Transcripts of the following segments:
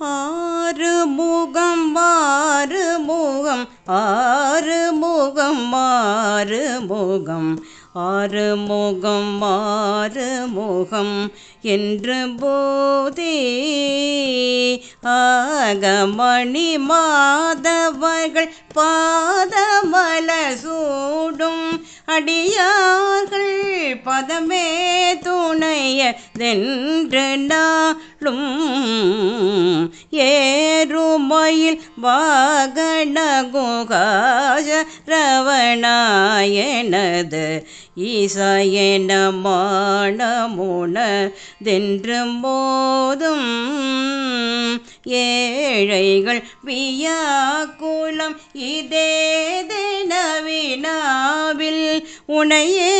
ஆறு முகம் ஆறு முகம் ஆறு முகம் ஆறு முகம் ஆறு முகம் ஆறு முகம் என்று போதே ஆகமணி மாதவர்கள் பாதமல சூடும் அடியார்கள் பதமே துணையதென்று நாளும் ஏறுமயில் வாகன குகாஜ ரவணாயனது ஈசாயன மானமுனதென்று போதும் ஏழைகள் வியாக்குளம் இதே தினவினாவில் உனையே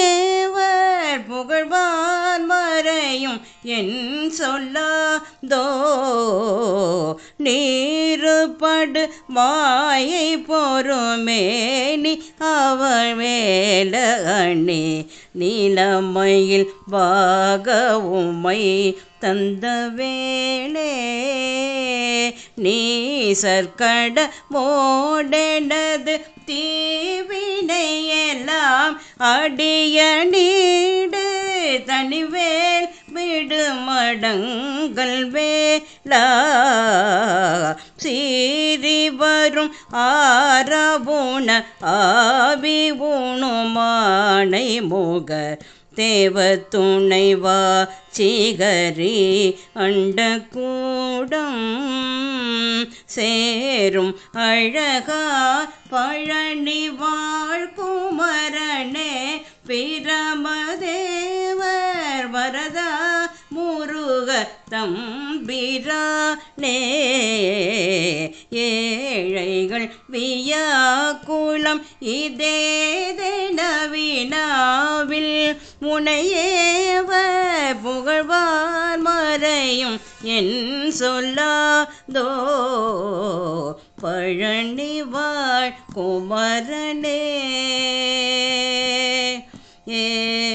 என் சொல்லாதோ? நீருபடு மாயை பொறுமேனி அவள் மேல அணி நீலமையில் பாகவுமை தந்த வேளே. நீ சற்கட மோடனது தீவினையெல்லாம் அடிய தனிவேல் விடுமடங்கள் வேலா சீறி வரும் ஆரபுண ஆவி உணுமானை முக தேவ துணைவா சிகரி அண்ட சேரும் அழகா பழனி வாழ்குமரணே பிரமதேவர் வரதா முருக தம்பிரானே ஏழைகள் வியாக்குளம் இதே நவினாவில் முனையேவ புகழ்வார் மறையும் என் சொல்லாதோ பழனி வாழ் குமரனே. ஏ